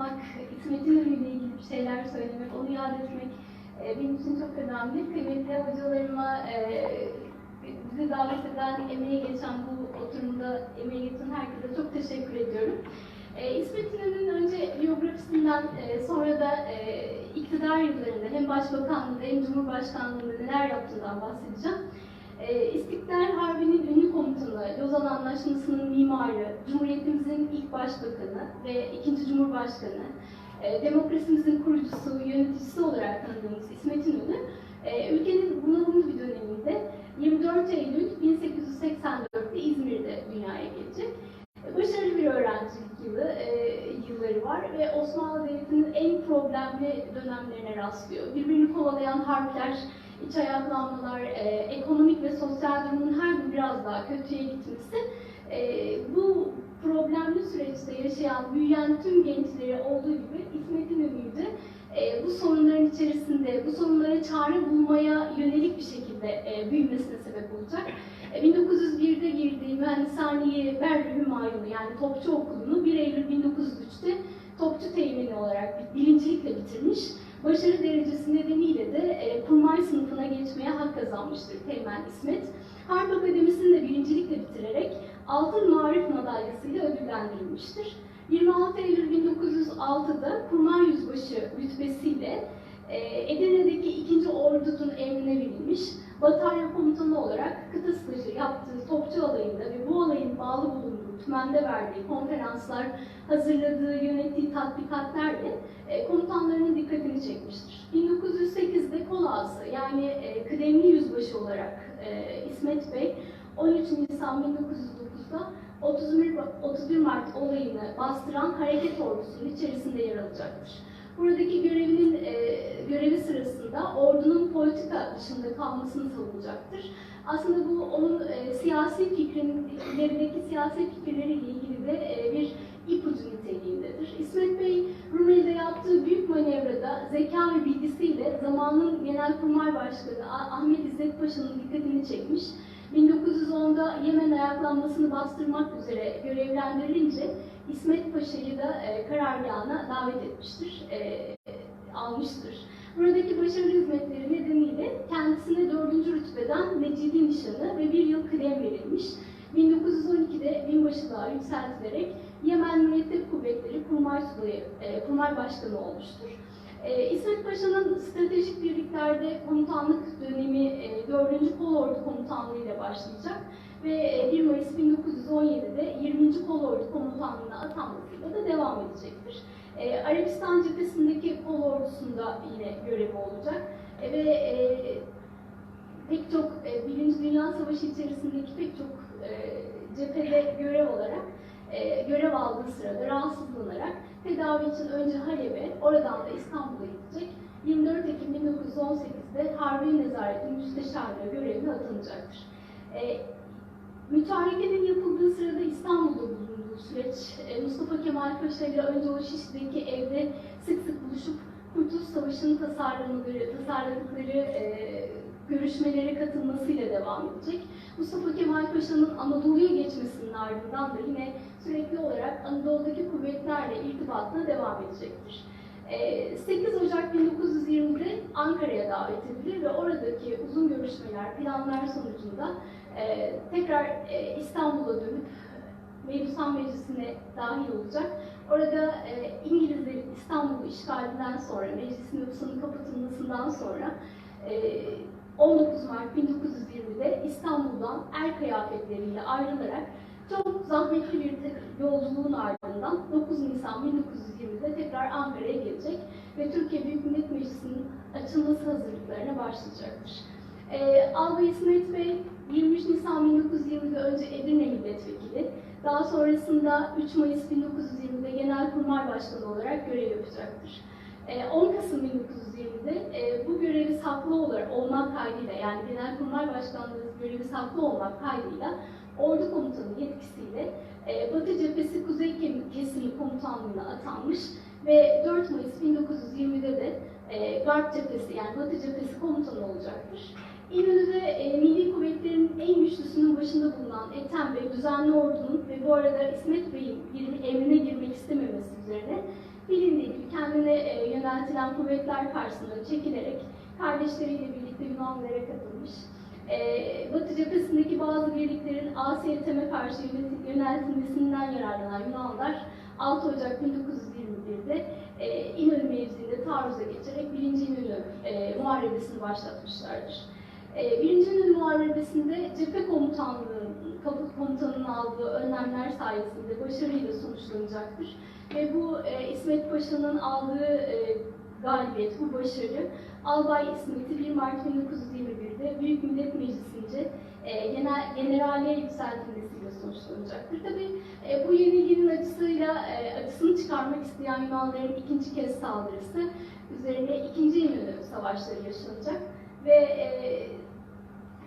anmak, İsmet İnönü ile ilgili bir şeyler söylemek, onu yad etmek e, benim için çok önemli. Kıymetli hocalarıma, e, bizi davet eden, emeği geçen bu oturumda emeği geçen herkese çok teşekkür ediyorum. E, İsmet İnönü'nün önce biyografisinden e, sonra da e, iktidar yıllarında hem başbakanlığında hem cumhurbaşkanlığında neler yaptığından bahsedeceğim. E, İstiklal Harbi'nin ünlü komutanı, Lozan Anlaşması'nın mimarı, Cumhuriyetimizin ilk başbakanı ve ikinci cumhurbaşkanı, e, demokrasimizin kurucusu, yöneticisi olarak tanıdığımız İsmet İnönü, e, ülkenin bunalımlı bir döneminde 24 Eylül 1884'te İzmir'de dünyaya gelecek. Başarılı bir öğrencilik yılı, e, yılları var ve Osmanlı Devleti'nin en problemli dönemlerine rastlıyor. Birbirini kovalayan harpler, iç ayaklanmalar, e, ekonomik ve sosyal durumun her gün biraz daha kötüye gitmesi e, bu problemli süreçte yaşayan, büyüyen tüm gençleri olduğu gibi İsmet İnönü'yü e, bu sorunların içerisinde, bu sorunlara çare bulmaya yönelik bir şekilde e, büyümesine sebep olacak. E, 1901'de girdiği Mühendishaniye Berri Hümayunu yani Topçu Okulu'nu 1 Eylül 1903'te Topçu Teğmeni olarak birincilikle bitirmiş. Başarı derecesi nedeniyle de e, kurmay sınıfına geçmeye hak kazanmıştır Teğmen İsmet. Harp Akademisi'ni de birincilikle bitirerek Altın Marif Madalyası'yla ödüllendirilmiştir. 26 Eylül 1906'da Kurmay Yüzbaşı rütbesiyle e, Edirne'deki 2. Ordu'nun emrine verilmiş. Batarya komutanı olarak kıta stajı yaptığı Topçu Alayı'nda ve bu alayın bağlı bulunduğu tümende verdiği konferanslar, hazırladığı, yönettiği tatbikatlerle e, komutanlarının dikkatini çekmiştir. 1908'de kol ağası yani e, kıdemli yüzbaşı olarak e, İsmet Bey 13 Nisan 1909'da 31, 31 Mart olayını bastıran hareket ordusunun içerisinde yer alacaktır. Buradaki görevinin e, görevi sırasında ordunun politika dışında kalmasını savunacaktır. Aslında bu onun e, siyasi fikrin, ilerideki siyasi fikirleriyle ilgili de e, bir ipucu niteliğindedir. İsmet Bey, Rumeli'de yaptığı büyük manevrada zeka ve bilgisiyle zamanın Genelkurmay Başkanı Ah- Ahmet İzzet Paşa'nın dikkatini çekmiş 1910'da Yemen ayaklanmasını bastırmak üzere görevlendirilince İsmet Paşa'yı da e, karargahına davet etmiştir, e, almıştır. Buradaki başarılı hizmetleri nedeniyle kendisine 4. rütbeden Mecidi Nişanı ve bir yıl kıdem verilmiş. 1912'de binbaşılığa yükseltilerek Yemen Mürettep Kuvvetleri Kurmay Subayı, e, Kurmay Başkanı olmuştur. E, İsmet Paşa'nın stratejik birliklerde komutanlık dönemi e, 4. Kolordu Komutanlığı ile başlayacak ve e, 1 Mayıs 1917'de 20. Kolordu Komutanlığı'na atanmasıyla da devam edecektir. E, Arabistan cephesindeki kol ordusunda yine görevi olacak E, ve e, pek çok e, Birinci Dünya Savaşı içerisindeki pek çok e, cephede görev olarak e, görev aldığı sırada rahatsızlanarak tedavi için önce Halep'e, oradan da İstanbul'a gidecek. 24 Ekim 1918'de Harbi Nezareti Müsteşarlığı görevine atanacaktır. E, mütarekenin yapıldığı sırada İstanbul'da bulunduğu süreç, e, Mustafa Kemal Paşa ile önce o Şişli'deki evde sık sık buluşup Kurtuluş Savaşı'nın tasarlamaları, tasarladıkları e, görüşmelere katılmasıyla devam edecek. Mustafa Kemal Paşa'nın Anadolu'ya geçmesinin ardından da yine sürekli olarak Anadolu'daki kuvvetlerle irtibatına devam edecektir. E, 8 Ocak 1920'de Ankara'ya davet edilir ve oradaki uzun görüşmeler, planlar sonucunda e, tekrar e, İstanbul'a dönüp Mebusan Meclisi'ne dahil olacak. Orada e, İngilizlerin İstanbul'u işgalinden sonra, meclis nüfusunun kapatılmasından sonra e, 19 Mart 1920'de İstanbul'dan er kıyafetleriyle ayrılarak çok zahmetli bir yolculuğun ardından 9 Nisan 1920'de tekrar Ankara'ya gelecek ve Türkiye Büyük Millet Meclisi'nin açılması hazırlıklarına başlayacaktır. E, Albay İsmet Bey 23 Nisan 1920'de önce Edirne Milletvekili, daha sonrasında 3 Mayıs 1920'de Genelkurmay Başkanı olarak görev yapacaktır. E, 10 Kasım 1920'de e, bu görevi saklı olarak olmak kaydıyla yani Genelkurmay Başkanlığı görevi saklı olmak kaydıyla Ordu Komutanı yetkisiyle e, Batı Cephesi Kuzey Kesimi Komutanlığı'na atanmış ve 4 Mayıs 1920'de de e, Garp Cephesi yani Batı Cephesi Komutanı olacaktır. İnönü'de e, Milli Kuvvetlerin en güçlüsünün başında bulunan Ethem Bey, düzenli ordunun ve bu arada İsmet Bey'in emrine girmek istememesi üzerine bilindiği gibi kendine e, yöneltilen kuvvetler karşısında çekilerek kardeşleriyle birlikte Yunanlılara katılmış. E, Batı cephesindeki bazı birliklerin Asya Yetem'e karşı yöneltilmesinden yararlanan Yunanlar 6 Ocak 1921'de e, İnönü mevziinde taarruza geçerek 1. İnönü e, Muharebesi'ni başlatmışlardır. E, 1. İnönü Muharebesi'nde cephe komutanlığı, kaput komutanının aldığı önlemler sayesinde başarıyla sonuçlanacaktır. Ve bu e, İsmet Paşa'nın aldığı e, galibiyet, bu başarı Albay İsmet'i 1 Mart 1921'de Büyük Millet Meclisi'nce e, genel, generale yükseltilmesiyle sonuçlanacaktır. Tabii e, bu yenilginin acısıyla acısını çıkarmak isteyen Yunanların ikinci kez saldırısı üzerine ikinci İnönü savaşları yaşanacak ve e,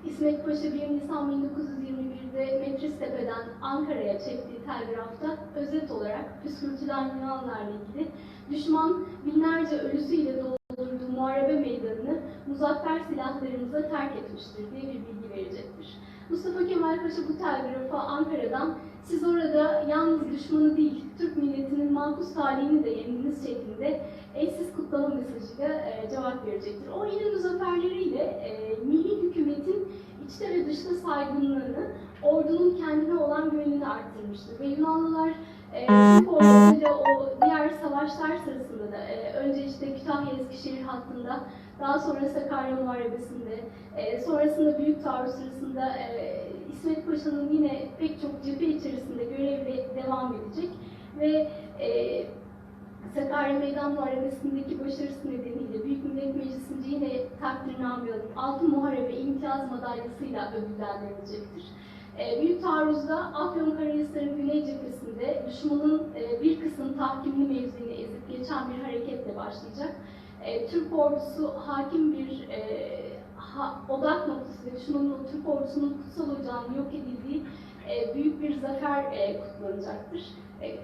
İsmet Paşa 1 Nisan 1921'de Metristepe'den Ankara'ya çektiği telgrafta özet olarak püskürtülen Yunanlarla ilgili düşman binlerce ölüsüyle doldurduğu muharebe meydanını muzaffer silahlarımıza terk etmiştir diye bir bilgi verecektir. Mustafa Kemal Paşa bu telgrafa Ankara'dan siz orada yalnız düşmanı değil, Türk milletinin makus talihini de yendiniz şeklinde eşsiz kutlama mesajıyla e, cevap verecektir. O İnönü zaferleriyle e, milli hükümetin içte ve dışta saygınlığını, ordunun kendine olan güvenini arttırmıştır. Ve Yunanlılar e, Türk ordusuyla o diğer savaşlar sırasında da e, önce işte Kütahya-Eskişehir hattında, daha sonra Sakarya Muharebesi'nde, e, sonrasında Büyük Taarruz sırasında e, İsmet Paşa'nın yine pek çok cephe içerisinde görevle devam edecek ve e, Sakarya Meydan Muharebesi'ndeki başarısı nedeniyle Büyük Millet Meclisi'nce yine takdirname alıp Altın Muharebe imtiyaz madalyasıyla ödüllendirilecektir. E, Büyük Taarruz'da Afyonkarahisar'ın güney cephesinde düşmanın e, bir kısım tahkimli mevzini ezip geçen bir hareketle başlayacak. E, Türk ordusu hakim bir e, ha, odak noktası ve o Türk ordusunun kutsal ocağının yok edildiği e, büyük bir zafer e, kutlanacaktır. E,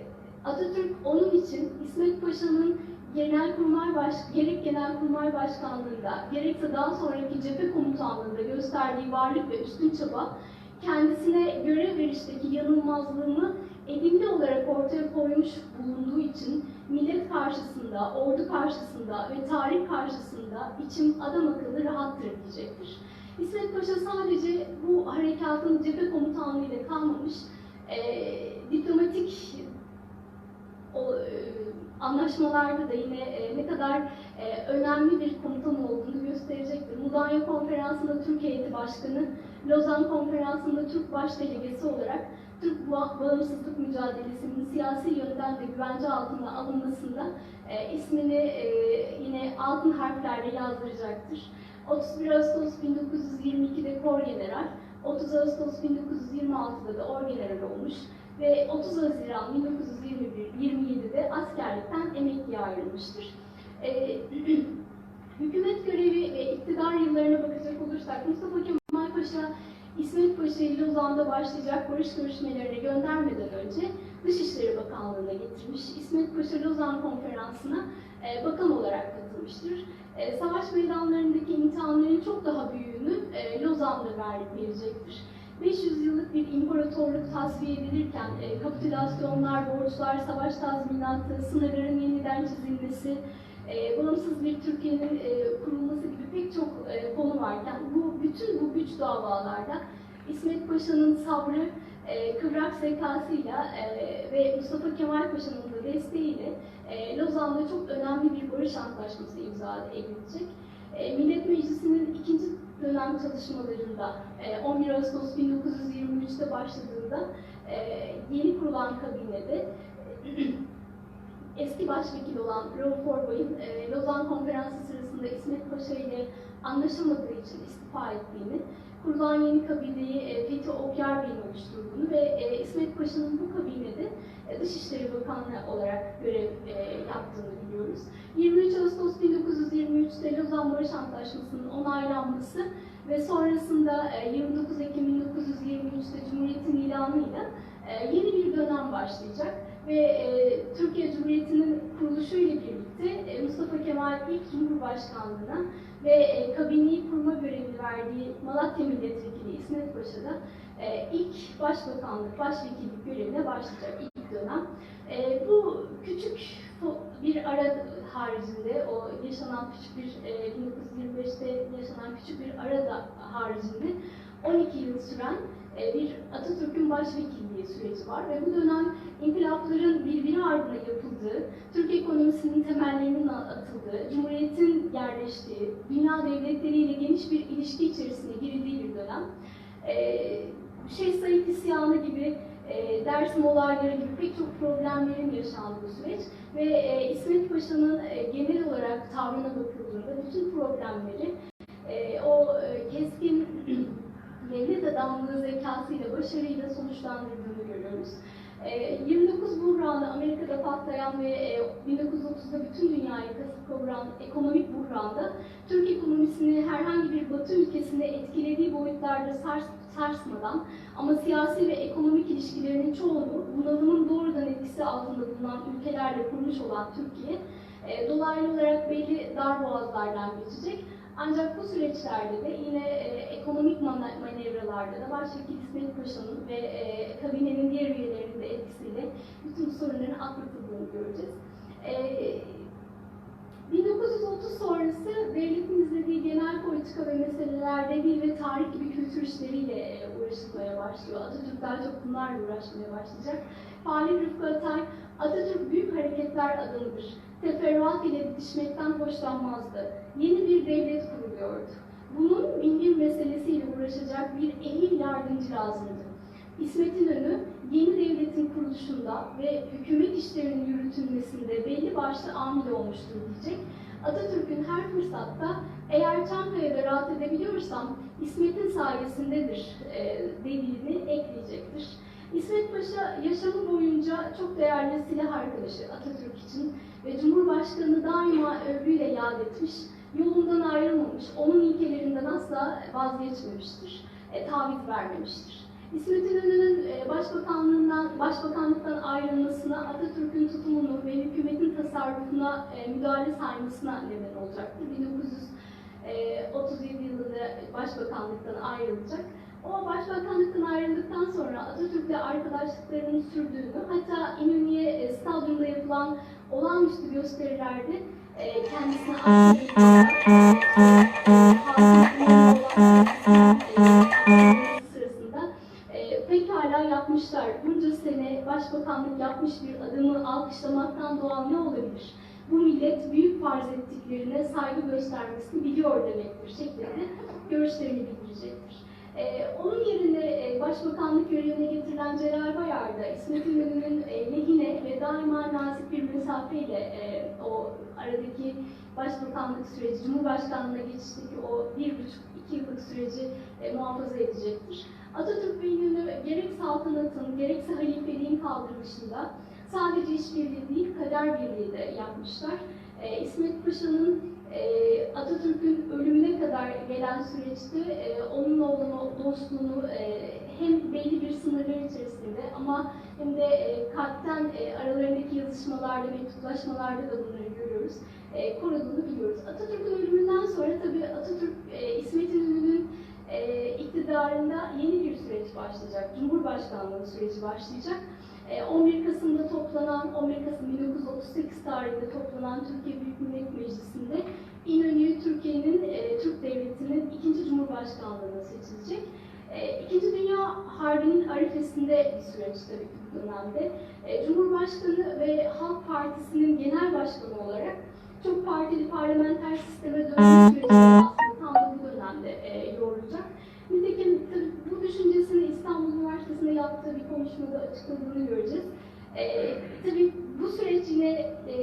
Atatürk onun için İsmet Paşa'nın Genelkurmay Baş, gerek Genelkurmay Başkanlığında gerekse daha sonraki cephe komutanlığında gösterdiği varlık ve üstün çaba kendisine görev verişteki yanılmazlığını edimli olarak ortaya koymuş bulunduğu için millet karşısında, ordu karşısında ve tarih karşısında içim adam akıllı rahattır diyecektir. İsmet Paşa sadece bu harekatın cephe komutanlığıyla kalmamış, e, diplomatik o, e, anlaşmalarda da yine e, ne kadar e, önemli bir komutan olduğunu gösterecektir. Mudanya Konferansı'nda Türk Heyeti Başkanı, Lozan Konferansı'nda Türk Baş Delegesi olarak Türk ba- bağımsızlık mücadelesinin siyasi yönden de güvence altına alınmasında e, ismini e, yine altın harflerle yazdıracaktır. 31 Ağustos 1922'de Kor General, 30 Ağustos 1926'da da Orgeneral olmuş ve 30 Haziran 1921-27'de askerlikten emekliye ayrılmıştır. Ee, hükümet görevi ve iktidar yıllarına bakacak olursak Mustafa Kemal Paşa İsmet Paşa'yı Lozan'da başlayacak barış görüşmelerine göndermeden önce Dışişleri Bakanlığı'na getirmiş. İsmet Paşa Lozan Konferansı'na e, bakan olarak katılmıştır. E, savaş meydanlarındaki imtihanların çok daha büyüğünü e, Lozan'da ver, verecektir. 500 yıllık bir imparatorluk tasfiye edilirken e, kapitülasyonlar, borçlar, savaş tazminatı, sınırların yeniden çizilmesi, e, bağımsız bir Türkiye'nin e, kurulması gibi pek çok e, konu varken bu bütün bu güç davalarda İsmet Paşa'nın sabrı, e, kıvrak zekasıyla e, ve Mustafa Kemal Paşa'nın da desteğiyle e, Lozan'da çok önemli bir barış antlaşması imza edilecek. E, Millet Meclisi'nin ikinci dönem çalışmalarında e, 11 Ağustos 1923'te başladığında e, yeni kurulan kabinede eski başvekil olan Rauf Orbay'ın e, Lozan Konferansı sırasında İsmet Paşa ile anlaşamadığı için istifa ettiğini, kurulan yeni kabineyi e, Fethi Okyar Bey'in oluşturduğunu ve e, İsmet Paşa'nın bu kabinede e, Dışişleri Bakanlığı olarak görev e, yaptığını biliyoruz. 23 Ağustos 1923'te Lozan Barış Antlaşması'nın onaylanması ve sonrasında e, 29 Ekim 1923'te Cumhuriyet'in ilanıyla e, yeni bir dönem başlayacak ve e, Türkiye Cumhuriyeti'nin kuruluşuyla birlikte e, Mustafa Kemal ilk Cumhurbaşkanlığına ve e, kabineyi kurma görevini verdiği Malatya Milletvekili İsmet Paşa da e, ilk başbakanlık, başvekillik görevine başlayacak ilk dönem. E, bu küçük bir ara haricinde, o yaşanan küçük bir, e, 1925'te yaşanan küçük bir ara da haricinde 12 yıl süren bir Atatürk'ün başvekilliği süreci var ve bu dönem inkılapların birbiri ardına yapıldığı, Türk ekonomisinin temellerinin atıldığı, Cumhuriyet'in yerleştiği, dünya devletleriyle geniş bir ilişki içerisine girildiği bir dönem. Şeyh Said isyanı gibi, e, Dersim olayları gibi pek çok problemlerin yaşandığı süreç ve e, İsmet Paşa'nın e, genel olarak tavrına bakıldığında bütün problemleri e, o e, keskin devlet adamlığı zekasıyla, başarıyla sonuçlandırdığını görüyoruz. E, 29 buhranı Amerika'da patlayan ve e, 1930'da bütün dünyayı kasıp kavuran ekonomik buhranda Türk ekonomisini herhangi bir batı ülkesinde etkilediği boyutlarda sars sarsmadan ama siyasi ve ekonomik ilişkilerinin çoğunu bunalımın doğrudan etkisi altında bulunan ülkelerle kurmuş olan Türkiye e, dolaylı olarak belli darboğazlardan geçecek. Ancak bu süreçlerde de yine e, ekonomik manevralarda da Başvekil İsmet Paşa'nın ve e, kabinenin diğer üyelerinin de etkisiyle bütün sorunların atlatıldığını göreceğiz. E, 1930 sonrası devletin izlediği genel politika ve meselelerde dil ve tarih gibi kültür işleriyle e, uğraşılmaya başlıyor. Atatürk daha çok bunlarla uğraşmaya başlayacak. Fahri Rıfkı Atay, Atatürk büyük hareketler adamıdır. Teferruat ile bitişmekten hoşlanmazdı. Yeni bir devlet kuruluyordu. Bunun bin bir meselesiyle uğraşacak bir ehil yardımcı lazımdı. İsmet İnönü yeni devletin kuruluşunda ve hükümet işlerinin yürütülmesinde belli başlı amil olmuştur diyecek. Atatürk'ün her fırsatta eğer Çankaya'da rahat edebiliyorsam İsmet'in sayesindedir e, dediğini ekleyecektir. İsmet Paşa yaşamı boyunca çok değerli silah arkadaşı Atatürk için ve Cumhurbaşkanı daima övgüyle yad etmiş, yolundan ayrılmamış, onun ilkelerinden asla vazgeçmemiştir, e, taviz vermemiştir. İsmet İnönü'nün e, başbakanlığından, başbakanlıktan ayrılmasına, Atatürk'ün tutumunu ve hükümetin tasarrufuna e, müdahale saymasına neden olacaktır. 1937 yılında başbakanlıktan ayrılacak. O başbakanlıktan ayrıldıktan sonra Atatürk'le arkadaşlıklarının sürdüğünü, hatta İnönü'ye e, stadyumda yapılan olağanüstü gösterilerde e, kendisine e, pekala yapmışlar. Bunca sene başbakanlık yapmış bir adamı alkışlamaktan doğal ne olabilir? Bu millet büyük farz ettiklerine saygı göstermesini biliyor demektir şeklinde görüşlerini bildirecektir. Ee, onun yerine e, başbakanlık görevine getirilen Celal Bayar da İsmet İnönü'nün e, lehine ve daima nazik bir mesafeyle e, o aradaki başbakanlık süreci, Cumhurbaşkanlığına geçişteki o bir buçuk iki yıllık süreci e, muhafaza edecektir. Atatürk ve gerek saltanatın gerekse halifeliğin kaldırılışında sadece işbirliği değil kader birliği de yapmışlar. E, İsmet Paşa'nın e, Atatürk'ün ölümüne kadar gelen süreçte e, onunla olan dostluğunu e, hem belli bir sınırlar içerisinde ama hem de e, kalpten e, aralarındaki yazışmalarda, mektuplaşmalarda da bunları görüyoruz. E, koruduğunu biliyoruz. Atatürk'ün ölümünden sonra tabii Atatürk e, İsmet İnönü'nün e, iktidarında yeni bir süreç başlayacak. Cumhurbaşkanlığı süreci başlayacak. E, 11 Kasım'da toplanan, 11 Kasım 1938 tarihinde toplanan Türkiye Büyük Millet Meclisi'nde İnönü Türkiye'nin, e, Türk Devleti'nin ikinci Cumhurbaşkanlığına seçilecek. E, İkinci Dünya Harbi'nin arifesinde bir süreç tabii ki bu dönemde. E, Cumhurbaşkanı ve Halk Partisi'nin genel başkanı olarak çok partili parlamenter sisteme dönme süreci aslında tam da bu dönemde e, yoğrulacak. Nitekim tabii bu düşüncesini İstanbul Üniversitesi'nde yaptığı bir konuşmada açıkladığını göreceğiz. E, tabii bu süreç yine e,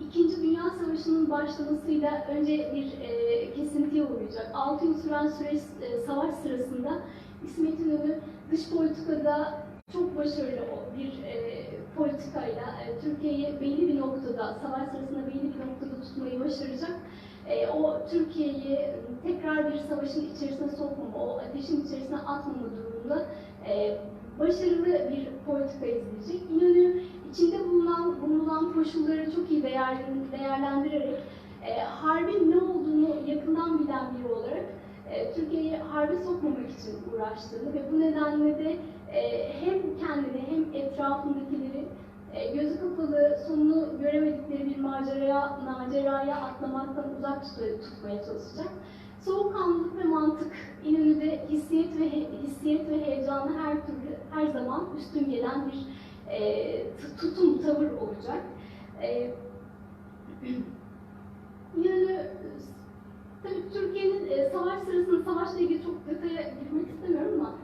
İkinci Dünya Savaşı'nın başlamasıyla önce bir e, kesintiye uğrayacak. 6 yıl süren süreç, e, savaş sırasında İsmet İnönü dış politikada çok başarılı bir e, politikayla e, Türkiye'yi belli bir noktada, savaş sırasında belli bir noktada tutmayı başaracak. E, o Türkiye'yi tekrar bir savaşın içerisine sokmama, o ateşin içerisine atmama durumunda e, başarılı bir politika izleyecek. İnönü içinde bulunan, bulunan koşulları çok iyi değer, değerlendirerek e, harbin ne olduğunu yakından bilen biri olarak e, Türkiye'yi harbe sokmamak için uğraştığını ve bu nedenle de e, hem kendini hem etrafındakileri e, gözü kapalı, sonunu göremedikleri bir maceraya, maceraya atlamaktan uzak tut- tutmaya çalışacak. Soğukkanlılık ve mantık İnönü'de hissiyet ve hissiyet ve heyecanı her türlü her zaman üstün gelen bir e, tutum, tavır olacak. E, İnönü tabii Türkiye'nin e, savaş sırasında savaşla ilgili çok detaya girmek istemiyorum ama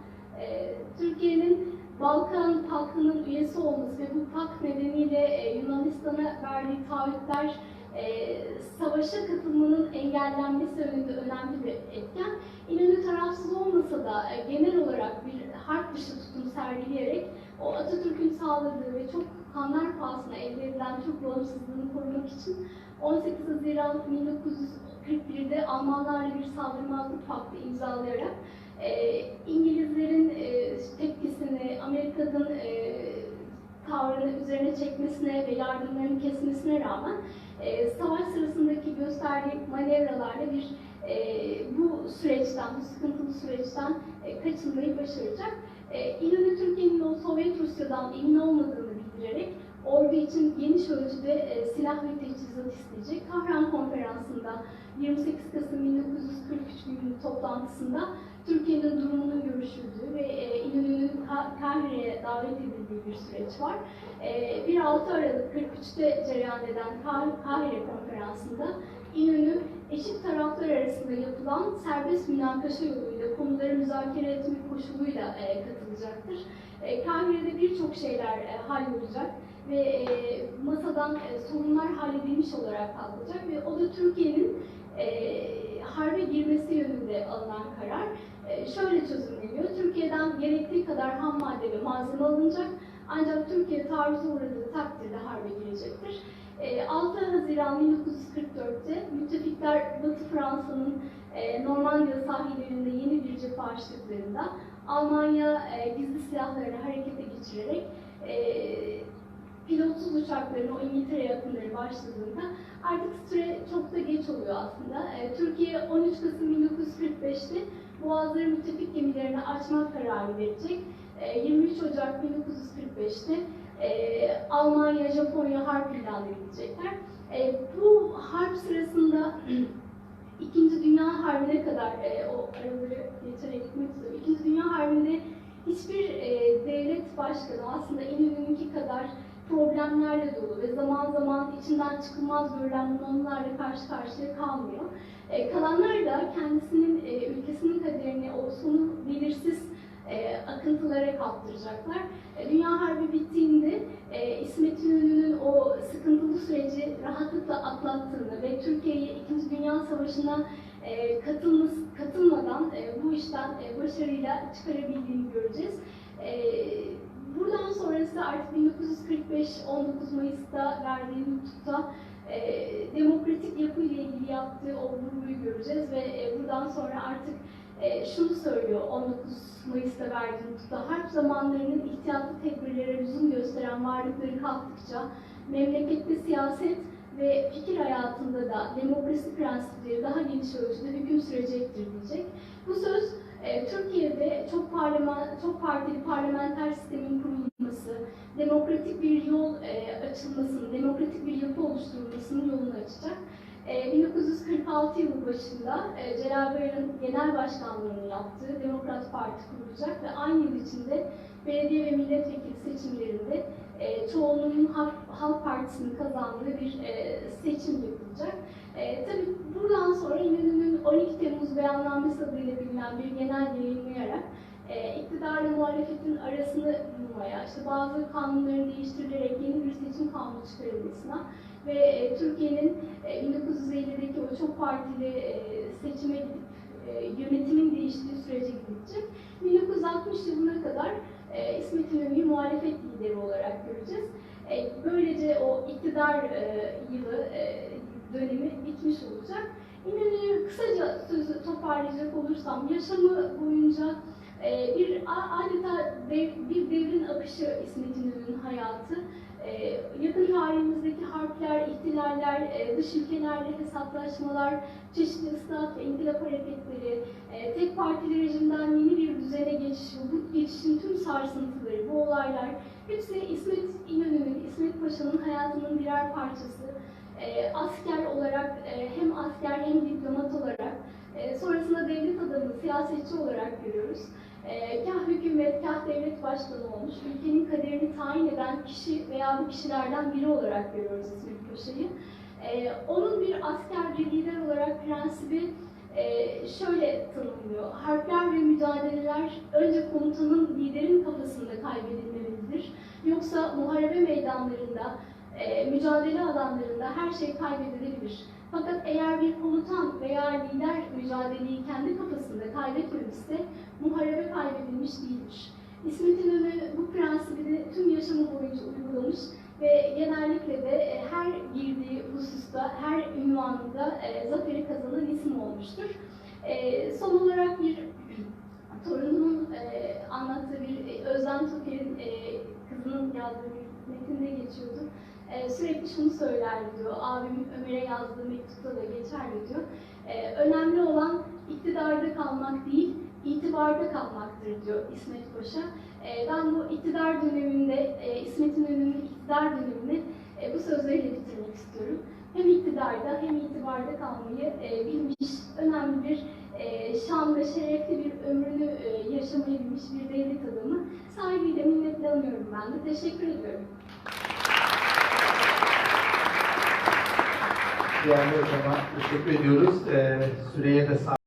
e, Türkiye'nin Balkan Paktı'nın üyesi olması ve bu pakt nedeniyle e, Yunanistan'a verdiği taahhütler e, savaşa katılmanın engellenmesi yönünde önemli bir etken. İnönü tarafsız olmasa da e, genel olarak bir harp dışı tutum sergileyerek o Atatürk'ün sağladığı ve çok kanlar pahasına elde edilen Türk bağımsızlığını korumak için 18 Haziran 1941'de Almanlarla bir saldırmazlık paktı imzalayarak e, İngilizlerin e, tepkisini, Amerika'nın e, tavrını üzerine çekmesine ve yardımlarını kesmesine rağmen e, savaş sırasındaki gösterdiği manevralarla bir e, bu süreçten, bu sıkıntılı süreçten e, kaçınmayı başaracak. E, İnönü Türkiye'nin o Sovyet Rusya'dan emin olmadığını bildirerek ordu için geniş ölçüde e, silah ve teçhizat isteyecek. Kahraman Konferansı'nda 28 Kasım 1943 günü toplantısında Türkiye'nin durumunun görüşüldüğü ve e, İnönü'nün Ka- Kahire'ye davet edildiği bir süreç var. E, 1-6 Aralık 43'te cereyan eden Kah- Kahire Konferansı'nda İnönü eşit taraflar arasında yapılan serbest münakaşa yoluyla konuları müzakere etmek koşuluyla e, katılacaktır. E, Kahire'de birçok şeyler e, hallolacak ve e, masadan e, sorunlar halledilmiş olarak kalkacak ve o da Türkiye'nin e, harbe girmesi yönünde alınan karar e, şöyle çözümleniyor. Türkiye'den gerektiği kadar ham madde ve malzeme alınacak ancak Türkiye taarruza uğradığı takdirde harbe girecektir. E, 6 Haziran 1944'te müttefikler Batı Fransa'nın e, Normandiya sahillerinde yeni bir cephe açtıklarında Almanya e, gizli silahlarını harekete geçirerek e, pilotsuz uçakların o İngiltere yakınları başladığında artık süre çok da geç oluyor aslında. E, Türkiye 13 Kasım 1945'te Boğazları müttefik gemilerini açmak kararı verecek. E, 23 Ocak 1945'te e, Almanya, Japonya harp ilan edilecekler. E, bu harp sırasında İkinci Dünya Harbi'ne kadar e, o araları geçerek gitmek istiyorum. İkinci Dünya Harbi'nde hiçbir e, devlet başkanı aslında İnönü'nünki kadar problemlerle dolu ve zaman zaman içinden çıkılmaz görülen bunalımlarla karşı karşıya kalmıyor. E, kalanlar da kendisinin e, ülkesinin kaderini o sonu belirsiz e, akıntılara kaptıracaklar. E, Dünya Harbi bittiğinde e, İsmet İnönü'nün o sıkıntılı süreci rahatlıkla atlattığını ve Türkiye'yi İkinci Dünya Savaşı'na e, katılmış, katılmadan e, bu işten e, başarıyla çıkarabildiğini göreceğiz. E, buradan sonrası artık 1945 19 Mayıs'ta verdiği nutukta e, demokratik yapı ile ilgili yaptığı o vurguyu göreceğiz ve e, buradan sonra artık e, şunu söylüyor 19 Mayıs'ta verdiği nutukta harp zamanlarının ihtiyatlı tedbirlere lüzum gösteren varlıkları kalktıkça memlekette siyaset ve fikir hayatında da demokrasi prensipleri daha geniş ölçüde hüküm sürecektir diyecek. Bu söz Türkiye'de çok parlaman, çok partili parlamenter sistemin kurulması, demokratik bir yol e, açılmasının, demokratik bir yapı oluşturulmasının yolunu açacak. E, 1946 yılı başında e, Celal Bayar'ın genel başkanlığını yaptığı Demokrat Parti kurulacak ve aynı yıl içinde belediye ve milletvekili seçimlerinde e, çoğunluğun Halk, Partisi'nin kazandığı bir e, seçim yapılacak. E, tabii buradan sonra İnönü'nün 12 Temmuz beyannamesi adıyla bilinen bir genel yayınlayarak e, iktidarla muhalefetin arasını bulmaya, işte bazı kanunların değiştirilerek yeni bir seçim kanunu çıkarılmasına ve e, Türkiye'nin e, 1950'deki o çok partili e, seçime gidip e, yönetimin değiştiği sürece gidecek. 1960 yılına kadar e, İsmet İnönü'yü muhalefet lideri olarak göreceğiz. E, böylece o iktidar e, yılı e, dönemi bitmiş olacak. İnönü'yü kısaca sözü toparlayacak olursam yaşamı boyunca e, bir adeta dev, bir devrin akışı İsmet İnönü'nün hayatı. E, yakın tarihimizdeki harpler, ihtilaller, e, dış ülkelerle hesaplaşmalar, çeşitli ıslahat ve inkılap hareketleri, e, tek partili rejimden yeni bir düzene geçiş, bu geçişin tüm sarsıntıları, bu olaylar Hepsi İsmet İnönü'nün, İsmet Paşa'nın hayatının birer parçası. E, asker olarak, e, hem asker hem diplomat olarak, e, sonrasında devlet adamı, siyasetçi olarak görüyoruz. E, kah hükümet, kah devlet başkanı olmuş, ülkenin kaderini tayin eden kişi veya bu kişilerden biri olarak görüyoruz İsmet Paşa'yı. E, onun bir asker, bir lider olarak prensibi e, şöyle tanımlıyor. Harpler ve mücadeleler önce komutanın, liderin kafasında kaybedilmelidir. Yoksa muharebe meydanlarında, e, mücadele alanlarında her şey kaybedilebilir. Fakat eğer bir komutan veya lider mücadeleyi kendi kafasında kaybetmemişse muharebe kaybedilmiş değildir. İsmet İnönü bu prensibi de tüm yaşamı boyunca uygulamış ve genellikle de e, her girdiği hususta, her ünvanında e, zaferi kazanan isim olmuştur. Son olarak bir torununun e, anlattığı bir Özlem Toker'in kızının yazdığı bir metinde geçiyordu. E, sürekli şunu söylerdi diyor, abim Ömer'e yazdığı mektupta da geçerli diyor. E, önemli olan iktidarda kalmak değil, itibarda kalmaktır diyor İsmet Paşa. E, ben bu iktidar döneminde, e, İsmet İnönü'nün iktidar dönemini e, bu sözleriyle bitirmek istiyorum. Hem iktidarda hem itibarda kalmayı e, bilmiş, önemli bir e, şan ve şerefli bir ömrünü e, yaşamayı bilmiş bir devlet adamı. Saygıyla minnetle anıyorum ben de. Teşekkür ediyorum. Değerli hocama teşekkür ediyoruz. Ee, süreye de sahip.